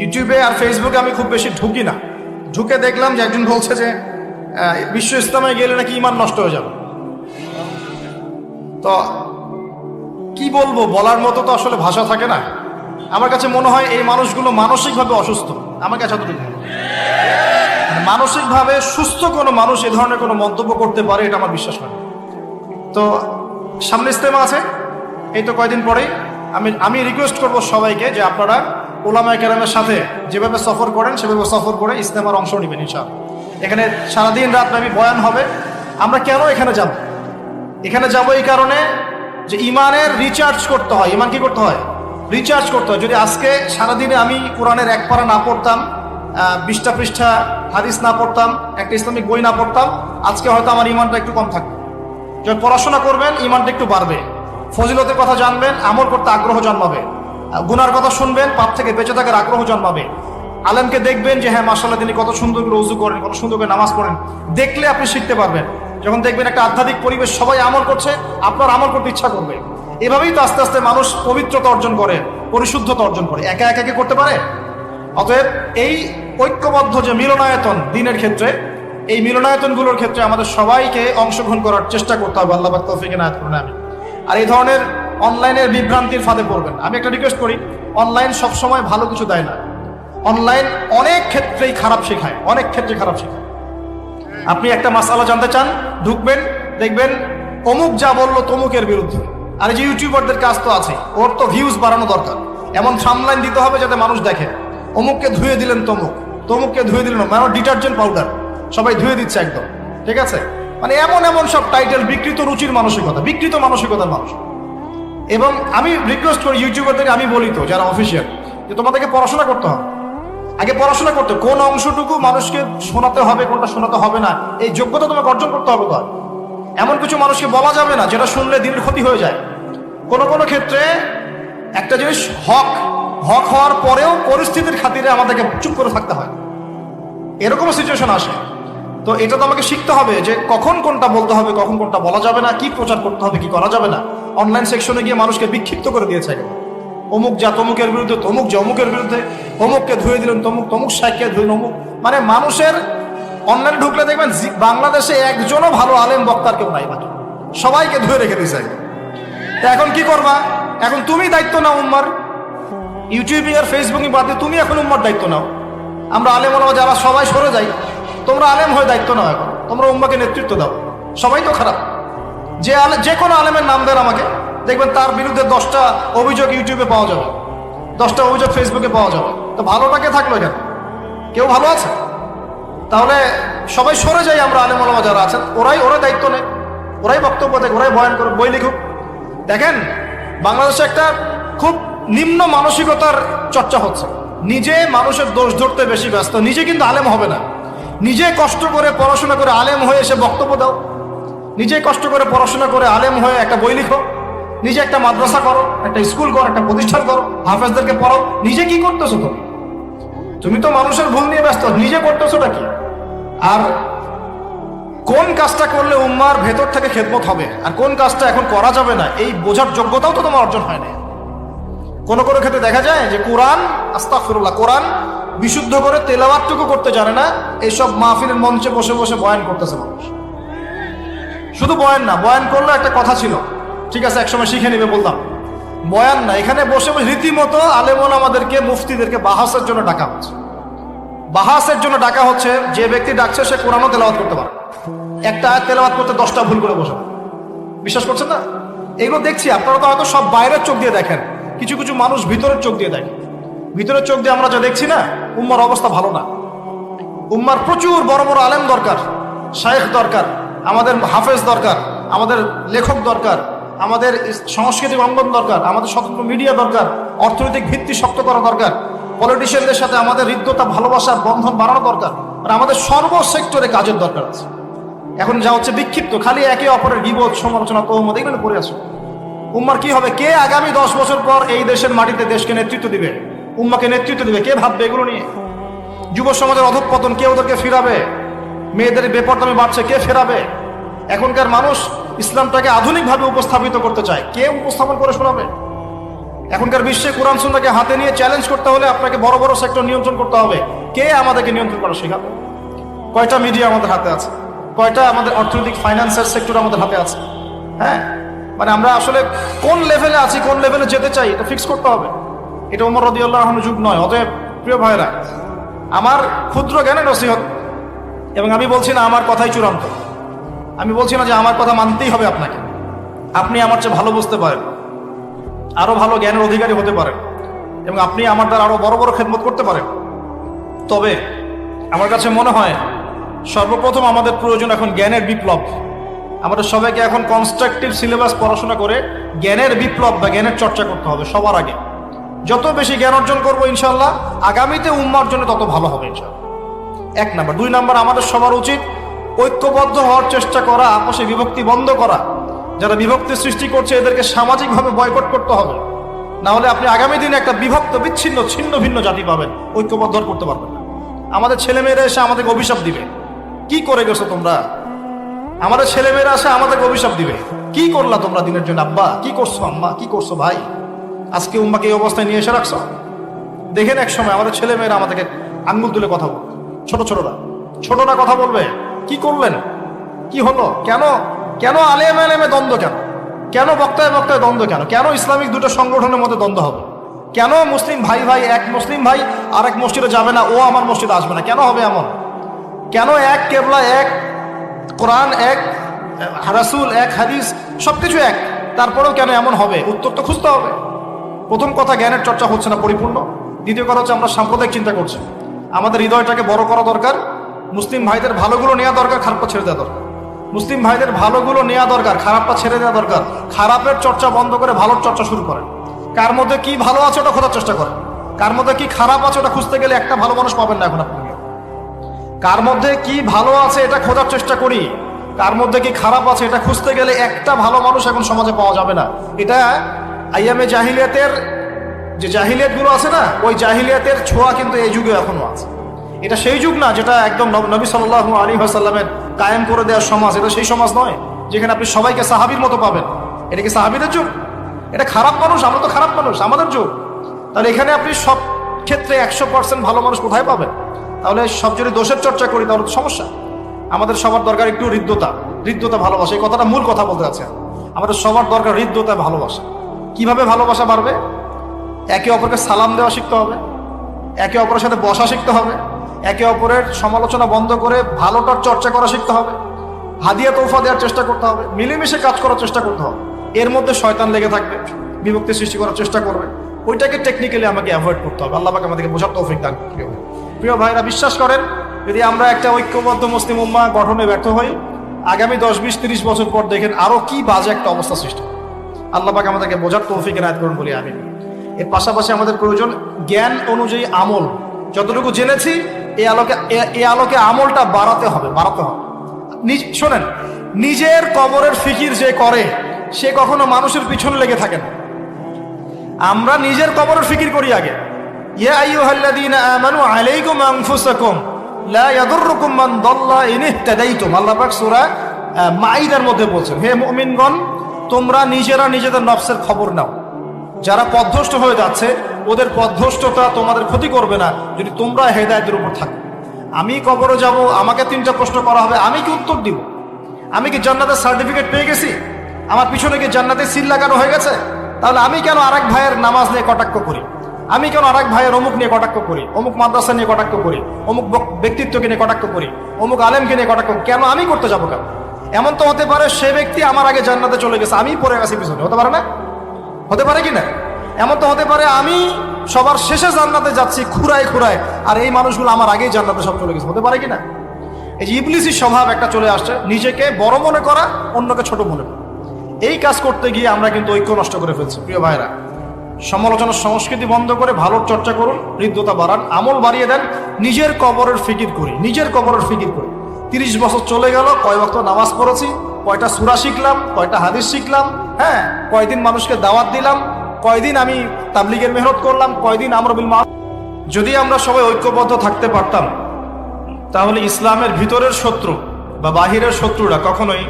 ইউটিউবে আর ফেসবুকে আমি খুব বেশি ঢুকি না। ঢুকে দেখলাম যে একজন বলছে যে বিশ্ব ইসলামে গেলে নাকি ইমান নষ্ট হয়ে যাবে। তো কি বলব, বলার মতো তো আসলে ভাষা থাকে না। আমার কাছে মনে হয় এই মানুষগুলো মানসিকভাবে অসুস্থ। আমার কাছে এতটুকু মনে মানসিকভাবে সুস্থ কোনো মানুষ এ ধরনের কোনো মন্তব্য করতে পারে, এটা আমার বিশ্বাস হয় তো সামনে ইস্তেমা আছে। এই তো কয়দিন পরেই আমি আমি রিকোয়েস্ট করব সবাইকে যে আপনারা ওলামায় কেরামের সাথে যেভাবে সফর করেন, সেভাবে সফর করে ইস্তেমার অংশ নেবেন, ইনশাআল্লাহ। এখানে সারাদিন রাত ব্যাপী বয়ান হবে। আমরা কেন এখানে যাব? এখানে যাব এই কারণে যে ইমানের রিচার্জ করতে হয়। ইমান কি করতে হয়? রিচার্জ করতে হয়। যদি আজকে সারাদিনে আমি কোরআনের এক পারা না পড়তাম বিশটা পৃষ্ঠা হাদিস না পড়তাম, একটা ইসলামিক বই না পড়তাম, আজকে হয়তো আমার ইমানটা একটু কম থাকবে। যখন পড়াশোনা করবেন, ইমানটা একটু বাড়বে। ফজিলতের কথা জানবেন, আমল করতে আগ্রহ জন্মাবে। গুনার কথা শুনবেন, পাপ থেকে বেঁচে থাকার আগ্রহ জন্মাবে। আলেমকে দেখবেন যে হ্যাঁ মাসাল্লাহ তিনি কত সুন্দর করে উজু করেন, কত সুন্দর করে নামাজ পড়েন। দেখলে আপনি শিখতে পারবেন। যখন দেখবেন একটা আধ্যাত্মিক পরিবেশ সবাই আমল করছে, আপনার আমল করতে ইচ্ছা করবে। এভাবেই তো আস্তে আস্তে মানুষ পবিত্রতা অর্জন করে, পরিশুদ্ধতা অর্জন করে। একা একা কি করতে পারে? অতএব এই ঐক্যবদ্ধ যে মিলনায়তন দিনের ক্ষেত্রে, এই মিলনায়তনগুলোর ক্ষেত্রে আমাদের সবাইকে অংশগ্রহণ করার চেষ্টা করতে হবে। আল্লাহ তৌফিক নায়াত করুন আমি আর এই ধরনের অনলাইনের বিভ্রান্তির ফাঁদে পড়বেন আমি একটা রিকোয়েস্ট করি, অনলাইন সবসময় ভালো কিছু দেয় না। অনলাইন অনেক ক্ষেত্রেই খারাপ শেখায়, অনেক ক্ষেত্রে খারাপ শেখায়। আপনি একটা মাসালা জানতে চান, ঢুকবেন, দেখবেন অমুক যা বলল তমুকের বিরুদ্ধে। আর যে ইউটিউবারদের কাজ তো আছে, ওর তো ভিউজ বাড়ানো দরকার। এমন সামলাইন দিতে হবে যাতে মানুষ দেখে। অমুককে ধুয়ে দিলেন তমুক, তমুককে ধুয়ে দিলেন মানে ডিটারজেন্ট পাউডার সবাই ধুয়ে দিচ্ছে একদম। ঠিক আছে? মানে এমন এমন সব টাইটেল বিকৃত রুচির মানসিকতা, বিকৃত মানসিকতার মানুষ। এবং আমি রিকোয়েস্ট করি ইউটিউবারদের আমি বলি তো, যারা অফিসিয়াল যে তোমাদেরকে পড়াশোনা করতে হবে। আগে পড়াশোনা করতে কোন অংশটুকু মানুষকে শোনাতে হবে, কোনটা শোনাতে হবে না, এই যোগ্যতা তোমাকে অর্জন করতে হবে তো এমন কিছু মানুষকে বলা যাবে না, যেটা শুনলে দিনের ক্ষতি হয়ে যায়। কোন কোন ক্ষেত্রে একটা জিনিস হক হক হওয়ার পরেও পরিস্থিতির খাতিরে আমাদেরকে চুপ করে থাকতে হয়। এরকম সিচুয়েশন আসে। তো এটা তো আমাকে শিখতে হবে যে কখন কোনটা বলতে হবে, কখন কোনটা বলা যাবে না, কি প্রচার করতে হবে, কি করা যাবে না। অনলাইন সেকশনে গিয়ে মানুষকে বিক্ষিপ্ত করে দিয়েছে। অমুক যা তমুকের বিরুদ্ধে, তমুক যে অমুকের বিরুদ্ধে অমুককে ধুয়ে দিলেন, তমুক তমুক সাইকে ধুয়ে অমুক মানে মানুষের অনলাইনে ঢুকলে দেখবেন বাংলাদেশে একজনও ভালো আলেম বক্তার কেউ নাই বাকি সবাইকে ধুয়ে রেখে দিয়েছে। এখন কি করবা? এখন তুমি দায়িত্ব নাও উম্মার। ইউটিউবিং আর ফেসবুকিং বাদ তুমি এখন উম্মার দায়িত্ব নাও। আমরা আলেম ওলামা যারা সবাই সরে যাই, তোমরা আলেম হয়ে দায়িত্ব নাও এখন। তোমরা উম্মাকে নেতৃত্ব দাও। সবাই তো খারাপ। যে যে কোনো আলেমের নাম দেন আমাকে। দেখবেন তার বিরুদ্ধে দশটা অভিযোগ ইউটিউবে পাওয়া যাবে। দশটা অভিযোগ ফেসবুকে পাওয়া যাবে। তো ভালোটাকে থাকল এখানে? কেউ ভালো আছে? তাহলে সবাই সরে যাই আমরা আলেম ওলামা যারা আছেন। ওরাই, ওরা দায়িত্ব নেই ওরাই বক্তব্য দেয় ওরাই বয়ান করে বই লিখুক। দেখেন, বাংলাদেশে একটা খুব নিম্ন মানসিকতার চর্চা হচ্ছে। নিজে মানুষের দোষ ধরতে বেশি ব্যস্ত, নিজে কিন্তু আলেম হবে না। নিজে কষ্ট করে পড়াশোনা করে আলেম হয়ে এসে বক্তব্য দাও। নিজে কষ্ট করে পড়াশোনা করে আলেম হয়ে একটা বই লিখো, নিজে একটা মাদ্রাসা করো, একটা স্কুল করো, একটা প্রতিষ্ঠান করো, হাফেজদেরকে পড়াও, নিজে কি করতেছো তুমি? তুমি তো মানুষের ভুল নিয়ে ব্যস্ত, নিজে করতেছোটা কি? আর কোন কাজটা করলে উম্মার ভেতর থেকে খেদমত হবে? আর কোন কাজটা এখন করা যাবে না? এই বোঝার যোগ্যতাও তো তোমার অর্জন হয় না কোনো কোনো ক্ষেত্রে দেখা যায় যে কোরআন আস্তাফিরুল্লাহ কোরআন বিশুদ্ধ করে তেলাওয়াতটুকু করতে জানে না এইসব মাহফিলের মঞ্চে বসে বসে বয়ান করতেছে মানুষ। শুধু বয়ান না, বয়ান করলে একটা কথা ছিল। ঠিক আছে, একসময় শিখে নেবে বলতাম বয়ান না, এখানে বসে বসে রীতিমতো আলেমন আমাদেরকে, মুফতিদেরকে বাহাসের জন্য ডাকা হচ্ছে। বাহাসের জন্য ডাকা হচ্ছে, যে ব্যক্তি ডাকছে, সে কোরআনও তেলাওয়াত করতে পারে একটা আয়াত তেলাওয়াত করতে দশটা ভুল করে বসে। বিশ্বাস করছেন না? এগুলো দেখছি, আপনারা তো হয়তো সব বাইরের চোখ দিয়ে দেখেন। কিছু কিছু মানুষ ভিতরের চোখ দিয়ে দেখে। ভিতরের চোখ দিয়ে আমরা যা দেখছি না, উম্মার অবস্থা ভালো না। উম্মার প্রচুর বড় বড় আলেম দরকার, শায়েখ দরকার আমাদের হাফেজ দরকার, আমাদের লেখক দরকার, আমাদের সাংস্কৃতিক অঙ্গন দরকার, আমাদের স্বতন্ত্র মিডিয়া দরকার, অর্থনৈতিক ভিত্তি শক্ত করা দরকার পলিটিশিয়ানদের সাথে আমাদের হৃদ্যতা ভালোবাসার বন্ধন বাড়ানো দরকার আর আমাদের সর্ব সেক্টরে কাজের দরকার আছে। এখন যা হচ্ছে বিক্ষিপ্ত, খালি একে অপরের বিবোধ সমালোচনা, তহমত, এগুলো পড়ে আছে। উম্মার কি হবে? কে আগামী দশ বছর পর এই দেশের মাটিতে দেশকে নেতৃত্ব দিবে? উম্মাকে নেতৃত্ব দিবে? কে ভাববে এগুলো নিয়ে? যুব সমাজের অধঃপতন কে ওদেরকে ফিরাবে? মেয়েদের বেপরদামি বাড়ছে, কে ফেরাবে? এখনকার মানুষ ইসলামটাকে আধুনিকভাবে উপস্থাপিত করতে চায়। কে উপস্থাপন করে শোনাবে? এখনকার বিশ্বে কোরআন সুন্নাকে হাতে নিয়ে চ্যালেঞ্জ করতে হলে আপনাকে বড় বড় সেক্টর নিয়ন্ত্রণ করতে হবে। কে আমাদেরকে নিয়ন্ত্রণ করা শেখাবে? কয়টা মিডিয়া আমাদের হাতে আছে? কয়টা আমাদের অর্থনৈতিক ফাইন্যান্সের সেক্টর আমাদের হাতে আছে? হ্যাঁ? মানে আমরা আসলে কোন লেভেলে আছি, কোন লেভেলে যেতে চাই, এটা ফিক্স করতে হবে। এটা উমর রদিউল্লাহ রহমান যুগ নয়, অতএব প্রিয় ভাইরা আমার ক্ষুদ্র জ্ঞানে নসিহত এবং আমি বলছি না আমার কথাই চূড়ান্ত। আমি বলছি না যে আমার কথা মানতেই হবে আপনাকে। আপনি আমার চেয়ে ভালো বুঝতে পারেন। আরও ভালো জ্ঞানের অধিকারী হতে পারেন। এবং আপনি আমার দ্বারা আরও বড় বড় খেদমত করতে পারেন। তবে আমার কাছে মনে হয়, সর্বপ্রথম আমাদের প্রয়োজন এখন জ্ঞানের বিপ্লব। আমাদের সবাইকে এখন কনস্ট্রাকটিভ সিলেবাস পড়াশোনা করে জ্ঞানের বিপ্লব বা জ্ঞানের চর্চা করতে হবে সবার আগে। যত বেশি জ্ঞান অর্জন করব ইনশাল্লাহ আগামীতে উম্মার জন্য তত ভালো হবে ইনশাল্লাহ এক নাম্বার। দুই নাম্বার, আমাদের সবার উচিত ঐক্যবদ্ধ হওয়ার চেষ্টা করা আপসে বিভক্তি বন্ধ করা। যারা বিভক্তি সৃষ্টি করছে, এদেরকে সামাজিকভাবে বয়কট করতে হবে। না হলে আপনি আগামী দিনে একটা বিভক্ত, বিচ্ছিন্ন, ছিন্ন, ভিন্ন জাতি পাবেন। ঐক্যবদ্ধ করতে পারবেন না। আমাদের ছেলেমেয়েরা এসে আমাদেরকে অভিশাপ দিবে। কি করে গেছো তোমরা? আমাদের ছেলেমেয়েরা এসে আমাদেরকে অভিশাপ দিবে। কি করলা তোমরা দিনের জন্য? আব্বা, কি করছ আম্মা? কি করছ ভাই? আজকে উম্মাকে এই অবস্থায় নিয়ে এসে রাখছো? দেখেন এক সময় আমাদের ছেলেমেয়েরা আমাদেরকে আঙ্গুল তুলে কথা বলবে ছোট ছোটরা। ছোটরা কথা বলবে। কি করলেন? কি হলো? কেন? কেন আলেম আলেমে দ্বন্দ্ব কেন? কেন বক্তায় বক্তায় দ্বন্দ্ব কেন? কেন ইসলামিক দুটো সংগঠনের মধ্যে দ্বন্দ্ব হবে? কেন মুসলিম ভাই ভাই এক মুসলিম ভাই আর এক মসজিদে যাবে না? ও আমার মসজিদে আসবে না। কেন হবে এমন? কেন এক কেবলা, এক কোরআন, এক রাসুল, এক হাদিস, সবকিছু এক? তারপরেও কেন এমন হবে? উত্তর তো খুঁজতে হবে। প্রথম কথা, জ্ঞানের চর্চা হচ্ছে না, পরিপূর্ণ। দ্বিতীয় কথা হচ্ছে, আমরা সাম্প্রদায়িক চিন্তা করছি। আমাদের হৃদয়টাকে বড় করা দরকার। মুসলিম ভাইদের ভালোগুলো নেওয়া দরকার, খারাপটা ছেড়ে দেওয়া দরকার। মুসলিম ভাইদের ভালোগুলো নেওয়া দরকার, খারাপটা ছেড়ে দেওয়া দরকার। খারাপের চর্চা বন্ধ করে ভালোর চর্চা শুরু করেন। কার মধ্যে কি ভালো আছে ওটা খোঁজার চেষ্টা করেন। কার মধ্যে কি খারাপ আছে ওটা খুঁজতে গেলে একটা ভালো মানুষ পাবেন না এখন আপনি। কার মধ্যে কি ভালো আছে এটা খোঁজার চেষ্টা করি। কার মধ্যে কি খারাপ আছে এটা খুঁজতে গেলে একটা ভালো মানুষ এখন সমাজে পাওয়া যাবে না। এটা আইয়ামে জাহিলিয়াতের যে জাহিলিয়াতগুলো আছে না, ওই জাহিলিয়াতের ছোঁয়া কিন্তু এই যুগে এখনও আছে। এটা সেই যুগ না যেটা একদম নব- সাল্লাহ আলী আসাল্লামের কায়েম করে দেওয়ার সমাজ। এটা সেই সমাজ নয় যেখানে আপনি সবাইকে সাহাবির মতো পাবেন। এটা কি সাহাবিদের যুগ? এটা খারাপ মানুষ, আমরা তো খারাপ মানুষ, আমাদের যুগ। তাহলে এখানে আপনি সব ক্ষেত্রে একশো পার্সেন্ট ভালো মানুষ কোথায় পাবেন? তাহলে সব যদি দোষের চর্চা করি, তাহলে তো সমস্যা। আমাদের সবার দরকার একটু হৃদ্যতা হৃদ্যতা ভালোবাসা, এই কথাটা মূল কথা বলতে আছে আমাদের সবার দরকার হৃদ্যতা, ভালোবাসা। কীভাবে ভালোবাসা বাড়বে? একে অপরকে সালাম দেওয়া শিখতে হবে, একে অপরের সাথে বসা শিখতে হবে একে অপরের সমালোচনা বন্ধ করে ভালোটার চর্চা করা শিখতে হবে। হাদিয়া তোফা দেওয়ার চেষ্টা করতে হবে। মিলেমিশে কাজ করার চেষ্টা করতে হবে। এর মধ্যে শয়তান লেগে থাকবে, বিভক্তি সৃষ্টি করার চেষ্টা করবে। ওইটাকে টেকনিক্যালি আমাকে অ্যাভয়েড করতে হবে। আল্লাহ পাক আমাদেরকে বোঝার তৌফিক দান। প্রিয় প্রিয় ভাইরা, বিশ্বাস করেন, যদি আমরা একটা ঐক্যবদ্ধ মুসলিম উম্মা গঠনে ব্যর্থ হই, আগামী দশ, বিশ, তিরিশ বছর পর দেখেন আরও কি বাজে একটা অবস্থা সৃষ্টি। আল্লাহ পাক আমাদেরকে বোঝার তৌফিক এনায়ত করুন বলি আমি এর পাশাপাশি আমাদের প্রয়োজন জ্ঞান অনুযায়ী আমল। যতটুকু জেনেছি এই আলোকে এই আলোকে আমলটা বাড়াতে হবে বাড়াতে হবে। শোনেন, নিজের কবরের ফিকির যে করে, সে কখনো মানুষের পিছনে লেগে থাকে না। আমরা নিজের কবরের ফিকির করি আগে। মাইদার মধ্যে বলছেন, হে মুমিনগণ, তোমরা নিজেরা নিজেদের নফসের খবর নাও। যারা পথভ্রষ্ট হয়ে যাচ্ছে, ওদের পথভ্রষ্টতা তোমাদের ক্ষতি করবে না যদি তোমরা হেদায়েতের উপর থাকো। আমি কবরে যাব, আমাকে তিনটা প্রশ্ন করা হবে, আমি কি উত্তর দিব? আমি কি জান্নাতের সার্টিফিকেট পেয়ে গেছি? আমার পিছনে কি জান্নাতের সিল লাগানো হয়ে গেছে? তাহলে আমি কেন আরেক ভাইয়ের নামাজ নিয়ে কটাক্ষ করি? আমি কেন আরেক ভাইয়ের অমুক নিয়ে কটাক্ষ করি? অমুক মাদ্রাসা নিয়ে কটাক্ষ করি? অমুক ব্যক্তিত্বকে নিয়ে কটাক্ষ করি? অমুক আলেমকে নিয়ে কটাক্ষ। কেন আমি করতে যাব কেন? এমন তো হতে পারে সে ব্যক্তি আমার আগে জান্নাতে চলে গেছে আমি পড়ে গেছি পিছনে, হতে পারে না? হতে পারে কি না? এমন তো হতে পারে আমি সবার শেষে জান্নাতে যাচ্ছি খুঁড়ায় খুঁড়ায়, আর এই মানুষগুলো আমার আগেই জান্নাতে সব চলে গেছে। হতে পারে কি না? এই যে ইবলিসি স্বভাব একটা চলে আসছে, নিজেকে বড় মনে করা, অন্যকে ছোট মনে করা। এই কাজ করতে গিয়ে আমরা কিন্তু ঐক্য নষ্ট করে ফেলছি, প্রিয় ভাইরা সমালোচনার সংস্কৃতি বন্ধ করে ভালোর চর্চা করুন, হৃদ্যতা বাড়ান, আমল বাড়িয়ে দেন, নিজের কবরের ফিকির করি, নিজের কবরের ফিকির করি। তিরিশ বছর চলে গেল, কয় বক্ত নামাজ পড়েছি কয়টা সুরা শিখলাম, কয়টা হাদিস শিখলাম হ্যাঁ কয়দিন মানুষকে দাওয়াত দিলাম, কয়দিন আমি তাবলিগের মেহনত করলাম, কয়দিন আমরা বিল মারুফ। যদি আমরা সবাই ঐক্যবদ্ধ থাকতে পারতাম, তাহলে ইসলামের ভিতরের শত্রু বা বাহিরের শত্রুরা কখনোই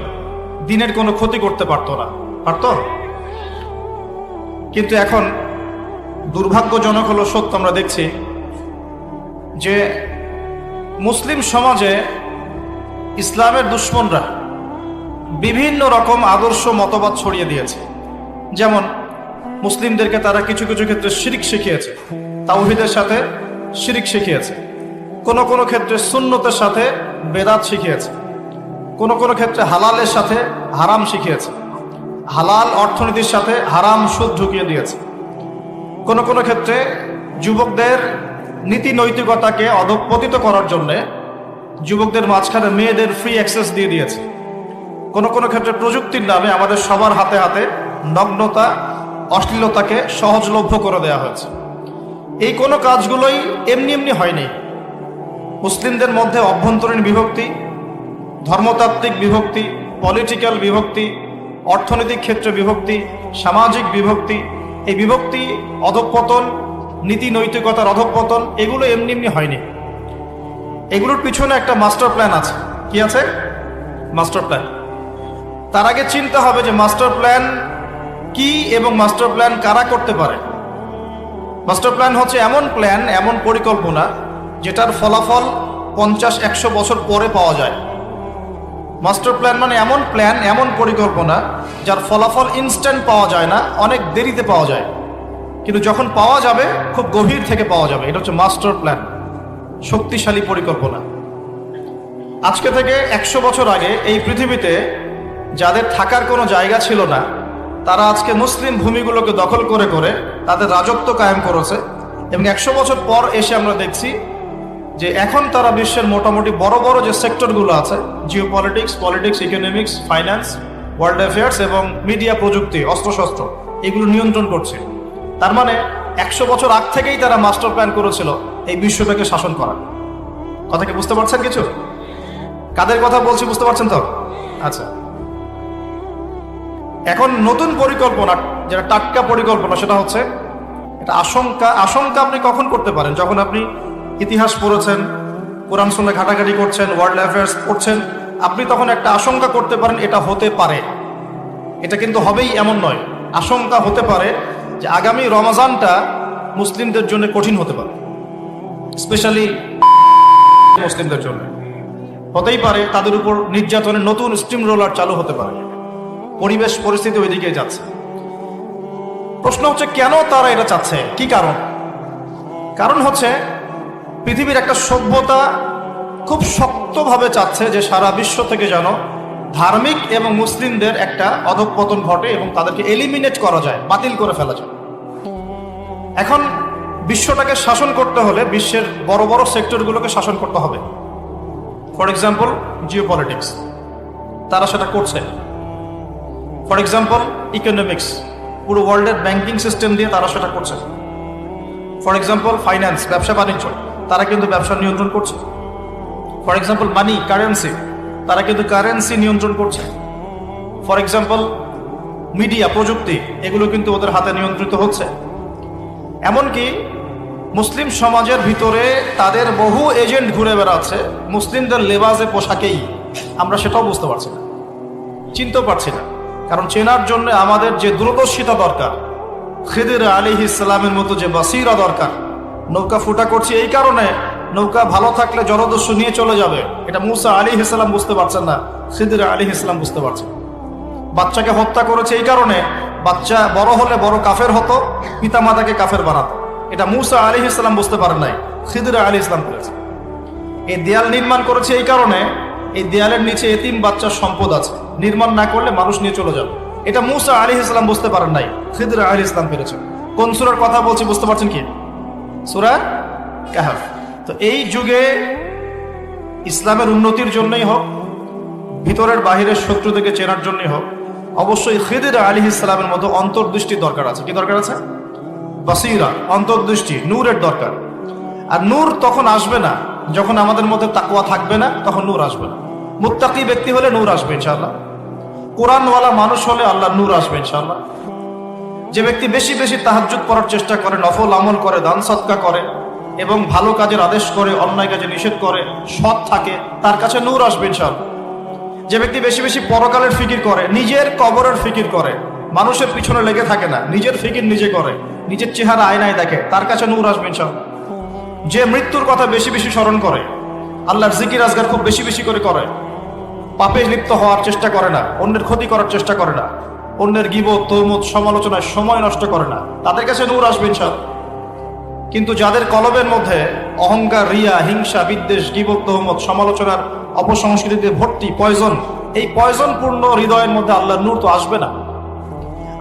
দিনের কোনো ক্ষতি করতে পারতো না পারতো কিন্তু এখন দুর্ভাগ্যজনক হলো সত্য আমরা দেখছি যে মুসলিম সমাজে ইসলামের দুশ্মনরা বিভিন্ন রকম আদর্শ মতবাদ ছড়িয়ে দিয়েছে। যেমন, মুসলিমদেরকে তারা কিছু কিছু ক্ষেত্রে শিরিক শিখিয়েছে, তাওহিদের সাথে শিরিক শিখিয়েছে। কোনো কোনো ক্ষেত্রে সুন্নতের সাথে বেদাত শিখিয়েছে। কোনো কোনো ক্ষেত্রে হালালের সাথে হারাম শিখিয়েছে। হালাল অর্থনীতির সাথে হারাম সুদ ঢুকিয়ে দিয়েছে। কোনো কোনো ক্ষেত্রে যুবকদের নীতি নৈতিকতাকে অধপতিত করার জন্যে যুবকদের মাঝখানে মেয়েদের ফ্রি অ্যাক্সেস দিয়ে দিয়েছে। কোনো কোনো ক্ষেত্রে প্রযুক্তির নামে আমাদের সবার হাতে হাতে নগ্নতা, অশ্লীলতাকে সহজলভ্য করে দেওয়া হয়েছে। এই কোনো কাজগুলোই এমনি এমনি হয়নি। মুসলিমদের মধ্যে অভ্যন্তরীণ বিভক্তি, ধর্মতাত্ত্বিক বিভক্তি পলিটিক্যাল বিভক্তি, অর্থনৈতিক ক্ষেত্রে বিভক্তি, সামাজিক বিভক্তি, এই বিভক্তি অধঃপতন, নীতি নৈতিকতার অধঃপতন, এগুলো এমনি এমনি হয়নি। এগুলোর পিছনে একটা মাস্টার প্ল্যান আছে। কি আছে? Master plan. তার আগে চিন্তা হবে যে মাস্টার প্ল্যান কি এবং মাস্টার প্ল্যান কারা করতে পারে। মাস্টার প্ল্যান হচ্ছে এমন প্ল্যান, এমন পরিকল্পনা যেটার ফলাফল পঞ্চাশ, একশো বছর পরে পাওয়া যায়। মাস্টার প্ল্যান মানে এমন প্ল্যান, এমন পরিকল্পনা যার ফলাফল ইনস্ট্যান্ট পাওয়া যায় না, অনেক দেরিতে পাওয়া যায়। কিন্তু যখন পাওয়া যাবে, খুব গভীর থেকে পাওয়া যাবে। এটা হচ্ছে মাস্টার প্ল্যান, শক্তিশালী পরিকল্পনা। আজকে থেকে একশো বছর আগে এই পৃথিবীতে যাদের থাকার কোনো জায়গা ছিল না, তারা আজকে মুসলিম ভূমিগুলোকে দখল করে করে তাদের রাজত্ব কায়েম করেছে। এবং একশো বছর পর এসে আমরা দেখছি যে এখন তারা বিশ্বের মোটামুটি বড় বড় যে সেক্টরগুলো আছে geo politics politics economics finance world affairs এবং মিডিয়া প্রযুক্তি, অস্ত্রশস্ত্র, এগুলো নিয়ন্ত্রণ করছে। তার মানে একশো বছর আগ থেকেই তারা মাস্টার প্ল্যান করেছিল এই বিশ্বটাকে শাসন করা। কথা কি বুঝতে পারছেন কিছু? কাদের কথা বলছি বুঝতে পারছেন তো? আচ্ছা। এখন নতুন পরিকল্পনা, যেটা টাটকা পরিকল্পনা, সেটা হচ্ছে এটা আশঙ্কা আশঙ্কা আপনি কখন করতে পারেন? যখন আপনি ইতিহাস পড়েছেন, কোরআন শুনে ঘাটাঘাটি করছেন, ওয়ার্ল্ড অ্যাফেয়ার্স পড়ছেন, আপনি তখন একটা আশঙ্কা করতে পারেন, এটা হতে পারে। এটা কিন্তু হবেই এমন নয়। আশঙ্কা হতে পারে যে আগামী রমাজানটা মুসলিমদের জন্য কঠিন হতে পারে। স্পেশালি মুসলিমদের জন্য। হতেই পারে, তাদের উপর নির্যাতনের নতুন স্টিম রোলার চালু হতে পারে। পরিবেশ, পরিস্থিতি ওইদিকে যাচ্ছে। প্রশ্ন হচ্ছে, কেন তারা এটা চাচ্ছে? কি কারণ? কারণ হচ্ছে, পৃথিবীর একটা সভ্যতা খুব শক্তভাবে চাচ্ছে যে সারা বিশ্ব থেকে যেন ধার্মিক এবং মুসলিমদের একটা অধঃপতন ঘটে এবং তাদেরকে এলিমিনেট করা যায়, বাতিল করে ফেলা যায়। এখন বিশ্বটাকে শাসন করতে হলে বিশ্বের বড় বড় সেক্টরগুলোকে শাসন করতে হবে। ফর এক্সাম্পল জিও পলিটিক্স তারা সেটা করছে। ফর এক্সাম্পল ইকোনমিক্স পুরো ওয়ার্ল্ডের ব্যাংকিং সিস্টেম দিয়ে তারা সেটা করছে। ফর এক্সাম্পল ফাইন্যান্স ব্যবসা বাণিজ্য, তারা কিন্তু ব্যবসা নিয়ন্ত্রণ করছে। ফর এক্সাম্পল মানি কারেন্সি তারা কিন্তু কারেন্সি নিয়ন্ত্রণ করছে। ফর এক্সাম্পল মিডিয়া প্রযুক্তি, এগুলো কিন্তু ওদের হাতে নিয়ন্ত্রিত হচ্ছে। এমনকি মুসলিম সমাজের ভিতরে তাদের বহু এজেন্ট ঘুরে বেড়াচ্ছে, মুসলিমদের লেবাজে পোশাকেই। আমরা সেটাও বুঝতে পারছি না। চিনতেও পারছি না। কারণ চেনার জন্য আমাদের যে দূরদর্শিতা দরকার। খিদির আলী ইসলামের মতো যে বাসিরা দরকার। নৌকা ফুটা করছি এই কারণে নৌকা ভালো থাকলে জলদস্যু নিয়ে চলে যাবে। এটা মুসা আলী ইসলাম বুঝতে পারছেন না, খিদির আলী ইসলাম বুঝতে পারছেন। বাচ্চাকে হত্যা করেছে এই কারণে বাচ্চা বড় হলে বড় কাফের হতো, পিতামাতাকে কাফের বানাতো। এটা মুসা আলী ইসলাম বুঝতে পারেন নাই, খিদির আলী ইসলাম করেছে। এই দেয়াল নির্মাণ করেছে এই কারণে এই দেয়ালের নিচে এতিম বাচ্চার সম্পদ আছে। নির্মাণ না করলে মানুষ নিয়ে চলে যাবে। এটা মুসা আলী ইসলাম বুঝতে পারেন নাই। খিদির আলী ইসলাম পেরেছেন কোন সুরার কথা বলছি বুঝতে পারছেন কি? সুরা কাহাফ। তো এই যুগে ইসলামের উন্নতির জন্যই হোক, ভিতরের বাহিরের শত্রু থেকে চেনার জন্যই হোক, অবশ্যই খিদির আলী ইসলামের মতো অন্তর্দৃষ্টির দরকার আছে। কি দরকার আছে? বাসিরা, অন্তর্দৃষ্টি, নূরের দরকার। আর নূর তখন আসবে না। যখন আমাদের মধ্যে তাকুয়া থাকবে না, তখন নূর আসবে না। মুত্তাকি ব্যক্তি হলে নূর আসবে ইনশাআল্লাহ। কোরআনওয়ালা মানুষ হলে আল্লাহ নূর আসবে ইনশাআল্লাহ। যে ব্যক্তি বেশি বেশি তাহাজ্জুদ করার চেষ্টা করে, নফল আমল করে, দান সৎকা করে এবং ভালো কাজের আদেশ করে, অন্যায় কাজে নিষেধ করে, সৎ থাকে, তার কাছে নূর আসবে ইনশাআল্লাহ। যে ব্যক্তি বেশি বেশি পরকালের ফিকির করে, নিজের কবরের ফিকির করে, মানুষের পিছনে লেগে থাকে না, নিজের ফিকির নিজে করে, নিজের চেহারা আয়নায় দেখে, তার কাছে নূর আসবে ইনশাআল্লাহ। যে মৃত্যুর কথা বেশি বেশি স্মরণ করে, আল্লাহর জিকির আজগার খুব বেশি বেশি করে করে পাপে লিপ্ত হওয়ার চেষ্টা করে না, অন্যের ক্ষতি করার চেষ্টা করে না। অন্যের গিব তৌমত সমালোচনায় সময় নষ্ট করে না। তাদের কাছে নূর আসবে ইনশাআল্লাহ। কিন্তু যাদের কলবের মধ্যে অহংকার, রিয়া, হিংসা, বিদ্বেষ, গিবত তহমত সমালোচনার অপসংস্কৃতিতে ভর্তি পয়জন এই পয়জনপূর্ণ হৃদয়ের মধ্যে আল্লাহ নূর তো আসবে না।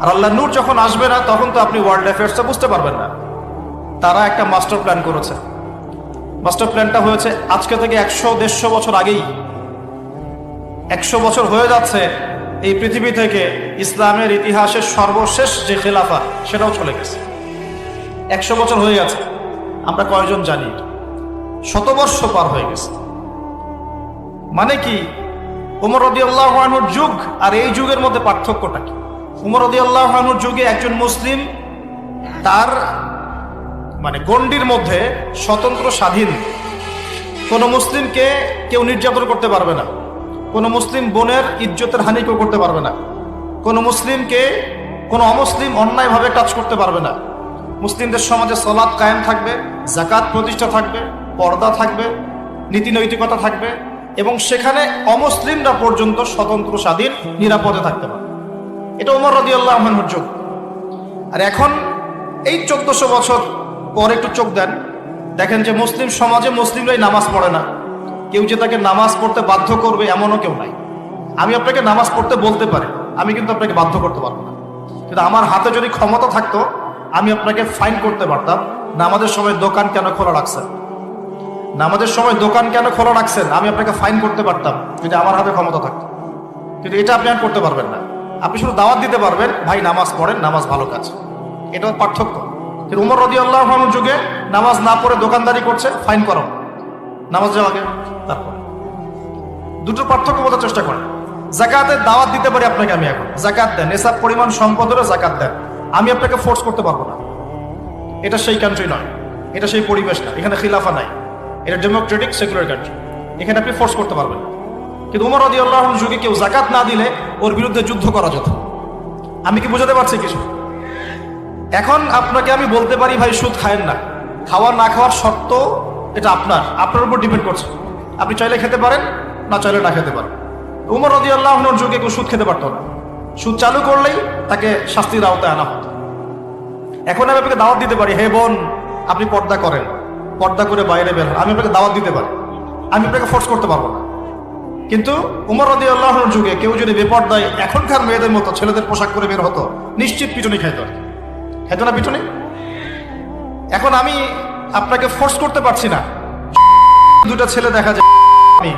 আর আল্লাহ নূর যখন আসবে না, তখন তো আপনি ওয়ার্ল্ড অ্যাফেয়ার্সটা বুঝতে পারবেন না। তারা একটা মাস্টার প্ল্যান করেছে। মাস্টার প্ল্যানটা হয়েছে, আজকে থেকে একশো, দেড়শো বছর আগেই একশো বছর হয়ে যাচ্ছে এই পৃথিবী থেকে ইসলামের ইতিহাসের সর্বশেষ যে খেলাফা, সেটাও চলে গেছে। একশো বছর হয়ে গেছে, আমরা কয়জন জানি? শতবর্ষ পার হয়ে গেছে। মানে কি? উমর রদি আল্লাহনুর যুগ আর এই যুগের মধ্যে পার্থক্যটা কি? উমর রদি আল্লাহনুর যুগে একজন মুসলিম, তার মানে গণ্ডির মধ্যে স্বতন্ত্র স্বাধীন। কোনো মুসলিমকে কেউ নির্যাতন করতে পারবে না। কোনো মুসলিম বোনের ইজ্জতের হানি কেউ করতে পারবে না। কোনো মুসলিমকে কোনো অমুসলিম অন্যায়ভাবে কাজ করতে পারবে না। মুসলিমদের সমাজে সলাদ কায়েম থাকবে জাকাত প্রতিষ্ঠা থাকবে, পর্দা থাকবে, নীতি নৈতিকতা থাকবে এবং সেখানে অমুসলিমরা পর্যন্ত স্বতন্ত্র, স্বাধীন, নিরাপদে থাকতে পারে এটা উমর রদি আল্লাহ যুগ। আর এখন এই চোদ্দশো বছর পর একটু চোখ দেন। দেখেন যে মুসলিম সমাজে মুসলিমরাই নামাজ পড়ে না। কেউ যে তাকে নামাজ পড়তে বাধ্য করবে এমনও কেউ নাই। আমি আপনাকে নামাজ পড়তে বলতে পারি, আমি কিন্তু আপনাকে বাধ্য করতে পারব না। কিন্তু আমার হাতে যদি ক্ষমতা থাকতো, আমি আপনাকে ফাইন করতে পারতাম। নামাজের সময় দোকান কেন খোলা রাখছেন? নামাজের সময় দোকান কেন খোলা রাখছেন? আমি আপনাকে ফাইন করতে পারতাম যদি আমার হাতে ক্ষমতা থাকতো। কিন্তু এটা আপনি আর করতে পারবেন না। আপনি শুধু দাওয়াত দিতে পারবেন, ভাই, নামাজ পড়েন, নামাজ ভালো কাজ। এটা পার্থক্য। কিন্তু উমর রদি আল্লাহ যুগে নামাজ না পড়ে দোকানদারি করছে ফাইন করো নামাজ আগে, তারপর। দুটো পার্থক্য বোঝার চেষ্টা করেন। জাকাতের দাওয়াত দিতে পারি আপনাকে আমি এখন। জাকাত দেন এসব পরিমাণ সম্পদেরও জাকাত দেন। আমি আপনাকে ফোর্স করতে পারব না। এটা সেই কান্ট্রি নয়। এটা সেই পরিবেশ না। এখানে খিলাফা নাই। এটা ডেমোক্রেটিক সেকুলার কান্ট্রি এখানে আপনি ফোর্স করতে পারবেন কিন্তু উমর রদি আল্লাহ যুগে কেউ জাকাত না দিলে ওর বিরুদ্ধে যুদ্ধ করা যেত আমি কি বুঝাতে পারছি কিছু? এখন আপনাকে আমি বলতে পারি, ভাই, সুদ খায়েন না। খাওয়ার না খাওয়ার শর্ত এটা আপনার। আপনার উপর ডিপেন্ড করছে। আপনি চাইলে খেতে পারেন, না চাইলে না খেতে পারেন। উমর রদি আল্লাহর যুগে কেউ সুদ খেতে পারতো না। সুদ চালু করলেই তাকে শাস্তির আওতায় আনা হতো। এখন আমি আপনাকে দাওয়াত দিতে পারি, হে বোন, আপনি পর্দা করেন, পর্দা করে বাইরে বের আমি আপনাকে দাওয়াত দিতে পারি। আমি আপনাকে ফোর্স করতে পারব না। কিন্তু উমর রদি আল্লাহর যুগে কেউ যদি বেপর্দায় এখনকার মেয়েদের মতো ছেলেদের পোশাক করে বের হতো, নিশ্চিত পিটুনি খাইতো খাইতো না পিটুনি? এখন আমি আপনাকে ফোর্স করতে পারছি না। দুটা ছেলে দেখা যায়।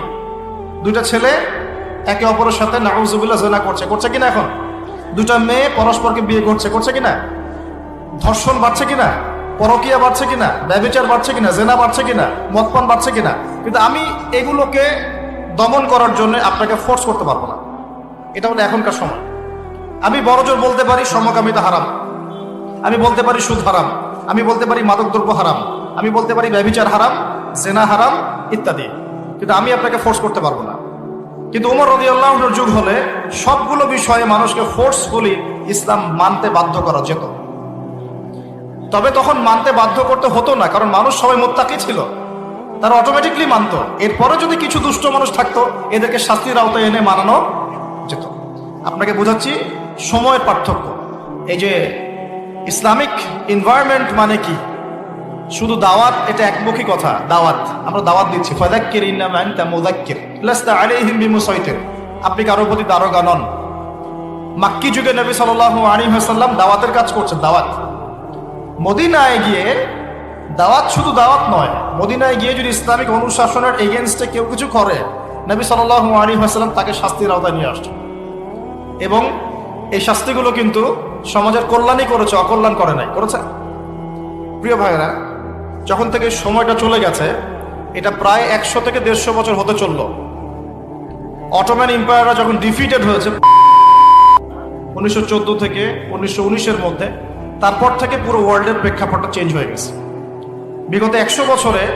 দুটা ছেলে একে অপরের সাথে নাউজুবিল্লাহ জেনা করছে। করছে কিনা এখন? দুটা মেয়ে পরস্পরকে বিয়ে করছে। করছে কিনা? ধর্ষণ বাড়ছে কিনা? পরকিয়া বাড়ছে কিনা? ব্যবচার বাড়ছে কিনা? জেনা বাড়ছে কিনা? মদপান বাড়ছে কিনা? কিন্তু আমি এগুলোকে দমন করার জন্য আপনাকে ফোর্স করতে পারব না। এটা হলো এখনকার সময়। আমি বড়জোর বলতে পারি সমকামিতা হারাম। আমি বলতে পারি সুদ হারাম। আমি বলতে পারি মাদকদ্রব্য হারাম, আমি বলতে পারি ব্যবিচার হারাম, জেনা হারাম, ইত্যাদি। কিন্তু আমি আপনাকে ফোর্স করতে পারব না। কিন্তু উমর রদি আল্লাহর যুগ হলে সবগুলো বিষয়ে মানুষকে ফোর্সফুলি ইসলাম মানতে বাধ্য করা যেত। তবে তখন মানতে বাধ্য করতে হতো না, কারণ মানুষ সবাই মোত্তাকি ছিল। তারা অটোমেটিকলি মানতো। এরপরে যদি কিছু দুষ্ট মানুষ থাকতো, এদেরকে শাস্তির আওতায় এনে মানানো যেত। আপনাকে বোঝাচ্ছি, সময়ের পার্থক্য। এই যে ইসলামিক এনভায়রনমেন্ট মানে কি? শুধু দাওয়াত, এটা একমুখী কথা, দাওয়াত। আমরা দাওয়াত দিচ্ছি। ফদাক্কির ইন্নামা আনতা মুযাক্কির। লাস্তা আলাইহিম বিমুসাইতির। আপনি কারোর প্রতি দারোগা নন। মাক্কি যুগে নবী সাল্লাল্লাহু আলাইহি ওয়াসাল্লাম দাওয়াতের কাজ করছেন, দাওয়াত। মদিনায় গিয়ে দাওয়াত শুধু দাওয়াত নয়, মদিনায় গিয়ে যদি ইসলামিক অনুশাসনের এগেনস্টে কেউ কিছু করে, নবী সাল্লাল্লাহু আলাইহি ওয়াসাল্লাম তাকে শাস্তির আওতায় নিয়ে আসছে এবং এই শাস্তিগুলো কিন্তু সমাজের কল্যাণই করেছে, অকল্যাণ করে নাই, করেছে? প্রিয় ভাইয়েরা, যখন থেকে সময়টা চলে গেছে, এটা প্রায় একশো থেকে দেড়শো বছর হতে চলল। অটোম্যান এম্পায়াররা যখন ডিফিটেড হয়েছে, উনিশশো চোদ্দ থেকে উনিশশো উনিশের মধ্যে, তারপর থেকে পুরো ওয়ার্ল্ডের প্রেক্ষাপটটা চেঞ্জ হয়ে গেছে। বিগত একশো বছরে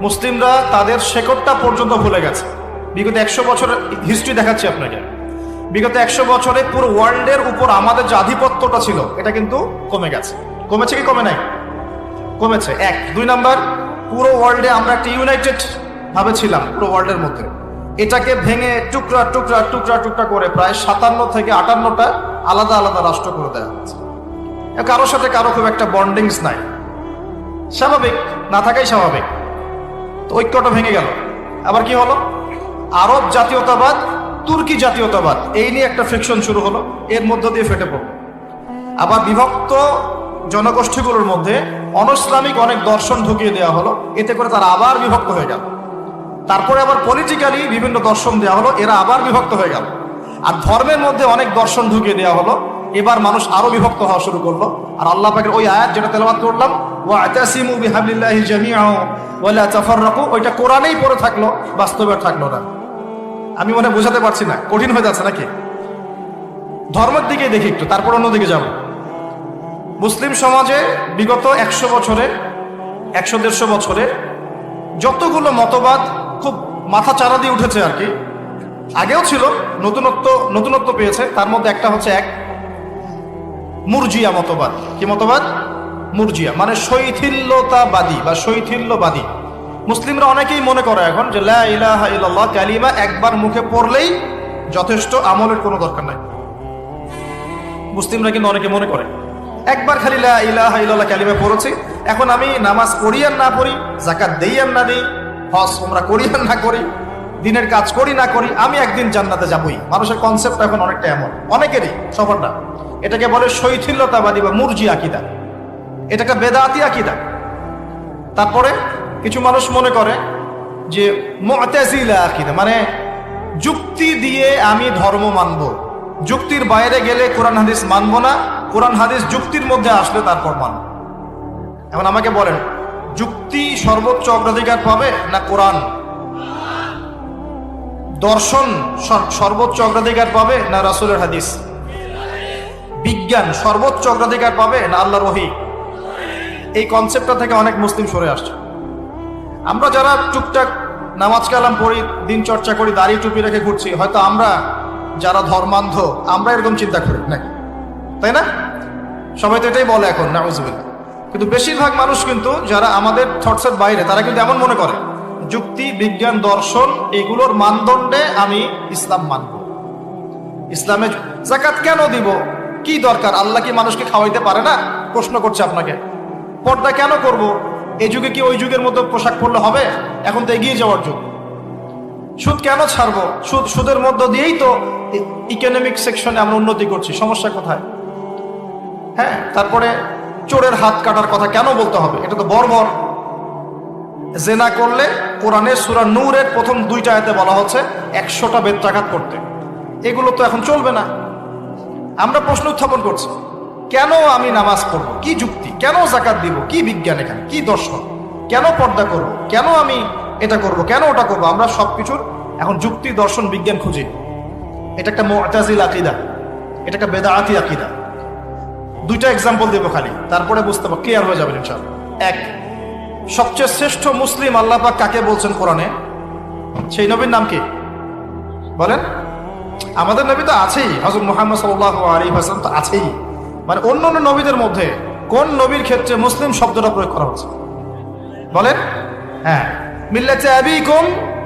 মুসলিমরা তাদের শেকড়টা পর্যন্ত ভুলে গেছে। বিগত একশো বছরের হিস্ট্রি দেখাচ্ছি আপনাকে। বিগত একশো বছরে পুরো ওয়ার্ল্ডের উপর আমাদের যে আধিপত্যটা ছিল, এটা কিন্তু কমে গেছে। কমেছে কি কমে নাই? কমেছে। এক। দুই নাম্বার, পুরো ওয়ার্ল্ডে আমরা একটা ইউনাইটেড ভাবে ছিলাম, পুরো ওয়ার্ল্ডের মধ্যে। এটাকে ভেঙে টুকরা টুকরা টুকরা টুকরা করে প্রায় সাতান্ন থেকে আটান্নটা আলাদা আলাদা রাষ্ট্র করে দেওয়া হচ্ছে। কারোর সাথে কারও খুব একটা বন্ডিংস নাই। স্বাভাবিক, না থাকাই স্বাভাবিক। তো ঐক্যটা ভেঙে গেল। আবার কি হলো? আরব জাতীয়তাবাদ তুর্কি জাতীয়তাবাদ, এই নিয়ে একটা ফ্রিকশন শুরু হলো, এর মধ্য দিয়ে ফেটে পড়ল। আবার বিভক্ত জনগোষ্ঠীগুলোর মধ্যে অনইসলামিক অনেক দর্শন ঢুকিয়ে দেওয়া হলো, এতে করে তারা আবার বিভক্ত হয়ে গেল। তারপরে আবার পলিটিক্যালি বিভিন্ন দর্শন দেওয়া হলো, এরা আবার বিভক্ত হয়ে গেল। আর ধর্মের মধ্যে অনেক দর্শন ঢুকিয়ে দেওয়া হলো, এবার মানুষ আরও বিভক্ত হওয়া শুরু করল। আর আল্লাহ পাকের ওই আয়াত যেটা তেলাবাদ করলাম ও আতাসিমু বিহাবলিল্লাহি জামিআ ওয়ালা তাফাররাকু ওইটা কোরআনেই পড়ে থাকল, বাস্তবে থাকল না। আমি মনে বোঝাতে পারছি না। কঠিন হয়ে যাচ্ছে নাকি? ধর্মের দিকে দেখি একটু, তারপর অন্যদিকে যাব। মুসলিম সমাজে বিগত একশো বছরে একশো দেড়শো বছরে যতগুলো মতবাদ খুব মাথা চারা দিয়ে উঠেছে আর কি, আগেও ছিল, নতুনত্ব নতুনত্ব পেয়েছে, তার মধ্যে একটা হচ্ছে এক, মুরজিয়া মতবাদ। কি মতবাদ? মুরজিয়া মানে শৈথিল্যতাবাদী বা শৈথিল্যবাদী। মুসলিমরা অনেকেই মনে করে এখন যে লা ইলাহা ইল্লাল্লাহ কালিমা একবার মুখে পড়লেই যথেষ্ট আমলের কোনো দরকার নাই। মুসলিমরা কিন্তু অনেকে মনে করে, একবার খালি ইলাহা ইল্লাল্লাহ কালিমা পড়েছি, এখন আমি নামাজ পড়ি আর না পড়ি জাকাত দেই আর না দিই, হজ তোমরা করি আর না করি, দিনের কাজ করি না করি, আমি একদিন জান্নাতে যাবই। মানুষের কনসেপ্ট এখন অনেকটা এমন, অনেকেরই সবার না এটাকে বলে শৈথিল্যতাবাদী বা মুরজি আকিদা, এটাকে বেদাতি আকিদা। তারপরে কিছু মানুষ মনে করে যে মানে যুক্তি দিয়ে আমি ধর্ম মানব। যুক্তির বাইরে গেলে কোরআন হাদিস মানব না, কোরআন হাদিস যুক্তির মধ্যে আসলে তারপর মানব। এখন আমাকে বলেন, যুক্তি সর্বোচ্চ অগ্রাধিকার পাবে না কোরআন? দর্শন সর্বোচ্চ অগ্রাধিকার পাবে না রাসুলের হাদিস? বিজ্ঞান সর্বোচ্চ অগ্রাধিকার পাবে না আল্লাহ রহি এই কনসেপ্টটা থেকে অনেক মুসলিম সরে আসছে। আমরা যারা টুকটাক নামাজ কালাম পড়ি, দিন চর্চা করি, দাড়ি টুপি রেখে ঘুরছি, হয়তো আমরা যারা ধর্মান্ধ, আমরা এরকম চিন্তা করি নাকি তাই না? সবাই তো এটাই বলে এখন, নাউজুবিল্লাহ। কিন্তু বেশিরভাগ মানুষ কিন্তু, যারা আমাদের থটসের বাইরে, তারা কিন্তু এমন মনে করে, যুক্তি, বিজ্ঞান, দর্শন, এগুলোর মানদণ্ডে আমি ইসলাম মানব। ইসলামে জাকাত কেন দিব? কি দরকার? আল্লাহ কি মানুষকে খাওয়াইতে পারে না? প্রশ্ন করছে আপনাকে। পর্দা কেন করব? এই যুগে কি ওই যুগের মতো পোশাক পরলে হবে? এখন তো এগিয়ে যাওয়ার যুগ। সুদ কেন ছাড়বো? সুদ, সুদের মধ্য দিয়েই তো ইকোনমিক সেকশনে আমরা উন্নতি করছি। সমস্যা কোথায়? হ্যাঁ তারপরে চোরের হাত কাটার কথা কেন বলতে হবে? এটা তো বর্বর। জেনা করলে কোরআনের সুরা নূরের প্রথম দুইটা আয়তে বলা হচ্ছে, একশোটা বেত্রাঘাত করতে এগুলো তো এখন চলবে না। আমরা প্রশ্ন উত্থাপন করছি। কেন আমি নামাজ পড়ব? কি যুক্তি? কেন জাকাত দিব? কি বিজ্ঞান এখানে? কি দর্শন? কেন পর্দা করব? কেন আমি এটা করব? কেন ওটা করব? আমরা সবকিছুর এখন যুক্তি, দর্শন, বিজ্ঞান খুঁজি। এটা একটা মোতাজিল আকিদা। এটা একটা বেদাআতি আকিদা। দুইটা এক্সাম্পল দেবো খালি। তারপরে বুঝতে পারব ক্লিয়ার হয়ে যাবে ইনশাআল্লাহ। এক, সবচেয়ে শ্রেষ্ঠ মুসলিম আল্লাহ পাক কাকে বলছেন কোরআনে? সেই নবীর নাম কি? বলেন। আমাদের নবী তো আছেই। হজরত মোহাম্মদ সাল্লাহ আলী হাসান তো আছেই। মানে অন্য অন্য নবীদের মধ্যে কোন নবীর ক্ষেত্রে মুসলিম শব্দটা প্রয়োগ করা হচ্ছে বলেন? হ্যাঁ। মিল্লাতে আবিকুম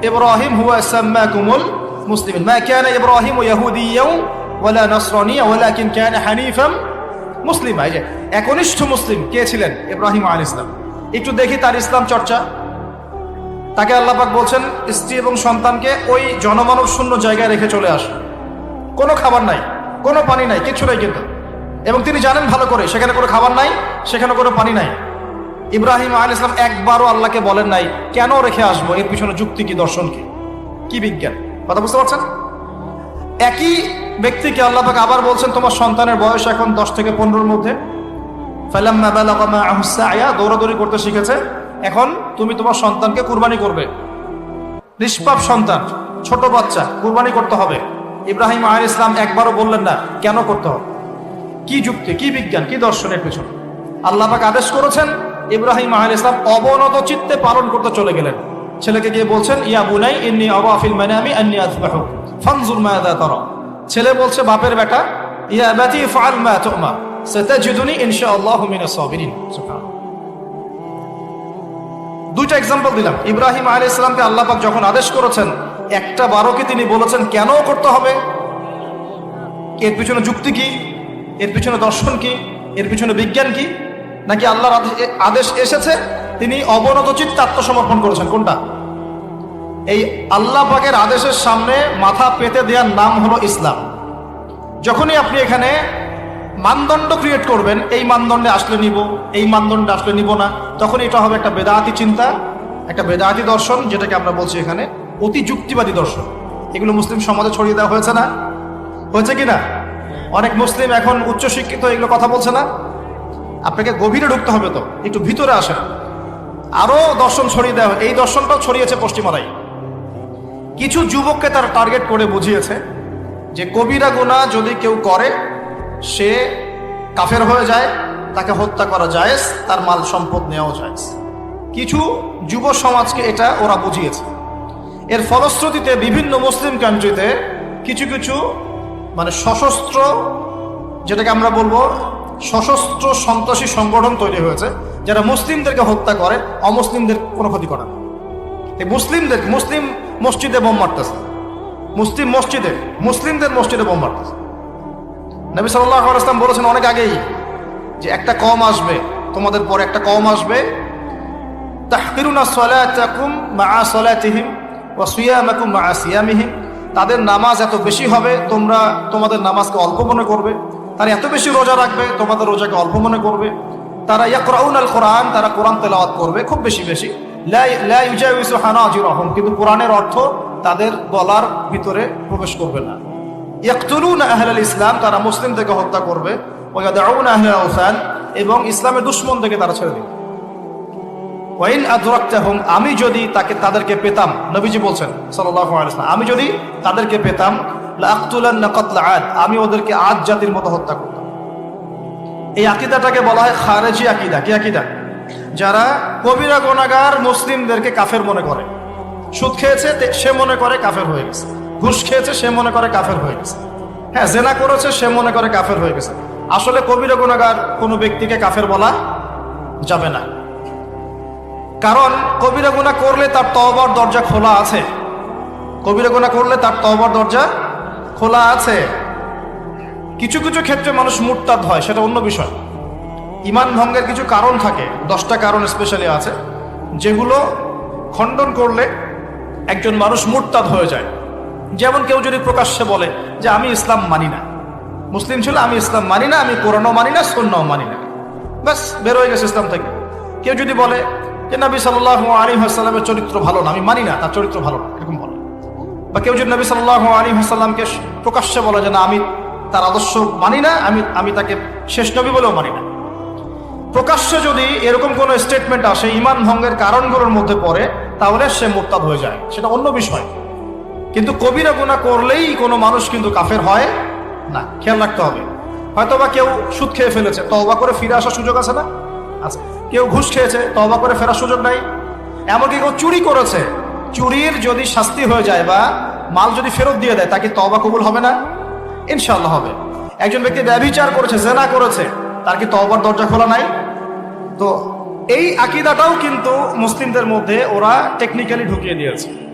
ইব্রাহিম হুয়া সাম্মাকুমুল মুসলিমিন। মা কানা ইব্রাহিম ইয়াহুদিয়্যাও ওয়ালা নাসরানিয়া ওয়ালাকিন কানা হানিফাম মুসলিম। এই একনিষ্ঠ মুসলিম কে ছিলেন? ইব্রাহিম আলাইহিস ইসলাম একটু দেখি তার ইসলাম চর্চা। তাকে আল্লাপাক বলছেন, স্ত্রী এবং সন্তানকে ওই জনমানব শূন্য জায়গায় রেখে চলে আস। কোনো খাবার নাই, কোনো পানি নাই কিছু নাই কিন্তু। এবং তিনি জানেন ভালো করে, সেখানে কোনো খাবার নাই, সেখানে কোনো পানি নাই। ইব্রাহিম আল ইসলাম একবারও আল্লাহকে বলেন নাই, কেন রেখে আসব? এর পিছনে যুক্তি কি দর্শন কি কি বিজ্ঞান? কথা বুঝতে পারছেন? একই ব্যক্তিকে আল্লাপাক আবার বলছেন, তোমার সন্তানের বয়স এখন দশ থেকে পনেরোর মধ্যে। সায়া, দৌড়াদৌড়ি করতে শিখেছে। এখন তুমি তোমার সন্তানকে কুরবানি করবে। নিষ্পাপ সন্তান, ছোট বাচ্চা, কুরবানি করতে হবে। ইব্রাহিম আল ইসলাম একবারও বললেন না, কেন করতে হবে? কি যুক্তি, কি বিজ্ঞান, কি দর্শনের পেছনে? আল্লাপাক আদেশ করেছেন, ইব্রাহিম আল ইসলাম অবনত চিত্তে পালন করতে চলে গেলেন। ছেলেকে গিয়ে বলছেন, ইয়া বুনাই, ইন্নি আবাফিল মানামি, আন্নি আযবাহু, ফানজুর মাযা তারা। ছেলে বলছে, বাপের বেটা, ইয়া বাতি ফাআল মা তুমা, সাতাজিদুনি ইনশাআল্লাহু দুইটা এক্সাম্পল দিলাম। ইব্রাহিম আলী ইসলামকে আল্লাহ পাক যখন আদেশ করেছেন, একটা বারোকে তিনি বলেছেন, কেন করতে হবে? এর পিছনে যুক্তি কি? এর পিছনে দর্শন কি? এর পিছনে বিজ্ঞান কি? নাকি আল্লাহর আদেশ- এসেছে? তিনি অবনত চিত্তে আত্মসমর্পণ করেছেন। কোনটা? এই আল্লাহ পাকের আদেশের সামনে মাথা পেতে দেওয়ার নাম হলো ইসলাম। যখনই আপনি এখানে মানদণ্ড ক্রিয়েট করবেন, এই মানদণ্ডে আসলে নিব, এই মানদণ্ডে আসলে নিব না, তখন এটা হবে একটা বেদাতি চিন্তা, একটা বেদাতি দর্শন, যেটাকে আমরা বলছি এখানে অতি যুক্তিবাদী দর্শন। এগুলো মুসলিম সমাজে ছড়িয়ে দেওয়া হয়েছে না? হয়েছে কি না? অনেক মুসলিম এখন উচ্চশিক্ষিত, এগুলো কথা বলছে না। আপনাকে গভীরে ঢুকতে হবে তো, একটু ভিতরে আসেন। আরও দর্শন ছড়িয়ে দেওয়া। এই দর্শনটাও ছড়িয়েছে পশ্চিমারাই। কিছু যুবককে তার টার্গেট করে বুঝিয়েছে যে কবিরা গুণা যদি কেউ করে, সে কাফের হয়ে যায়, তাকে হত্যা করা যায় তার মাল সম্পদ নেওয়া যায় কিছু যুব সমাজকে এটা ওরা বুঝিয়েছে। এর ফলশ্রুতিতে বিভিন্ন মুসলিম কান্ট্রিতে কিছু কিছু মানে সশস্ত্র, যেটাকে আমরা বলব সশস্ত্র সন্ত্রাসী সংগঠন তৈরি হয়েছে, যারা মুসলিমদেরকে হত্যা করে, অমুসলিমদের কোনো ক্ষতি করে না। মুসলিমদের মুসলিম মসজিদে বোম মারতেছে। মুসলিম মসজিদে, মুসলিমদের মসজিদে বোম মারতেছে। নবী সাল্লাহ ইসলাম বলেছেন অনেক আগেই যে একটা কম আসবে, তোমাদের পরে একটা কম আসবে। তাহকিরুনা সলাতাকুম মা সলাতিহিম ওয়া সিয়ামাকুম মা সিয়ামিহিম। তাদের নামাজ এত বেশি হবে, তোমরা তোমাদের নামাজকে অল্প মনে করবে। তারা এত বেশি রোজা রাখবে, তোমাদের রোজাকে অল্প মনে করবে। তারা ইয়াকরাউন আল কোরআন তারা কোরআন তেলাওয়াত করবে, খুব বেশি বেশি। হানাজিরহুম, কিন্তু কোরআনের অর্থ তাদের গলার ভিতরে প্রবেশ করবে না। ইয়াকতুলুনা আহলাল ইসলাম, তারা মুসলিমদেরকে হত্যা করবে। এবং ইসলামের দুশ্মন থেকে তারা ছেড়ে দেবে। ওয়াইন আমি যদি তাকে, তাদেরকে পেতাম, নবীজি বলছেন, সাল্লাল্লাহু আলাইহি আমি যদি তাদেরকে পেতাম, লাআকতুলান্না কাতলা আদ, আমি ওদেরকে আদ জাতির মতো হত্যা করতাম। এই আকীদাটাকে বলা হয় খারেজি আকীদা। কি আকীদা? যারা কবিরা গোনাগার মুসলিমদেরকে কাফের মনে করে। সুদ খেয়েছে সে মনে করে কাফের হয়ে গেছে। ঘুষ খেয়েছে, সে মনে করে কাফের হয়ে গেছে। হ্যাঁ জেনা করেছে, সে মনে করে কাফের হয়ে গেছে। আসলে কবিরা গোনাগার কোনো ব্যক্তিকে কাফের বলা যাবে না। কারণ কবিরা গুণা করলে তার তওবার দরজা খোলা আছে। কবিরা গুণা করলে তার তওবার দরজা খোলা আছে। কিছু কিছু ক্ষেত্রে মানুষ মুরতাদ হয়, সেটা অন্য বিষয়। ইমান ভঙ্গের কিছু কারণ থাকে, দশটা কারণ স্পেশালি আছে, যেগুলো খণ্ডন করলে একজন মানুষ মুরতাদ হয়ে যায়। যেমন কেউ যদি প্রকাশ্যে বলে যে, আমি ইসলাম মানি না। মুসলিম ছিল, আমি ইসলাম মানি না, আমি কোরআনও মানি না সন্ন্যাও মানি না। ব্যাস, বের হয়ে গেছে ইসলাম থেকে। কেউ যদি বলে যে নবী সাল্লাহ আলী হাসাল্লামের চরিত্র ভালো না, আমি মানি না, তার চরিত্র ভালো না, এরকম বলে। বা কেউ যদি নবী সাল্লাহ আলী হাসাল্লামকে প্রকাশ্যে বলে যে না, আমি তার আদর্শ মানি না, আমি আমি তাকে শেষ নবী বলেও মানি না। প্রকাশ্যে যদি এরকম কোনো স্টেটমেন্ট আসে, ইমান ভঙ্গের কারণগুলোর মধ্যে পড়ে, তাহলে সে মোরতাদ হয়ে যায়। সেটা অন্য বিষয়। কিন্তু কবিরা গুণা করলেই কোনো মানুষ কিন্তু কাফের হয় না। খেয়াল রাখতে হবে। হয়তো বা কেউ সুদ খেয়ে ফেলেছে তবা করে ফিরে আসার সুযোগ আছে না? কেউ ঘুষ খেয়েছে তবা করে ফেরার সুযোগ নাই। এমনকি কেউ চুরি করেছে। চুরির যদি শাস্তি হয়ে যায় বা মাল যদি ফেরত দিয়ে দেয়, তাকে তবা কবুল হবে না? ইনশাল্লাহ হবে। একজন ব্যক্তি ব্যভিচার করেছে, জেনা করেছে, তার কি তবার দরজা খোলা নাই? তো এই আকিদাটাও কিন্তু মুসলিমদের মধ্যে ওরা টেকনিক্যালি ঢুকিয়ে দিয়েছে।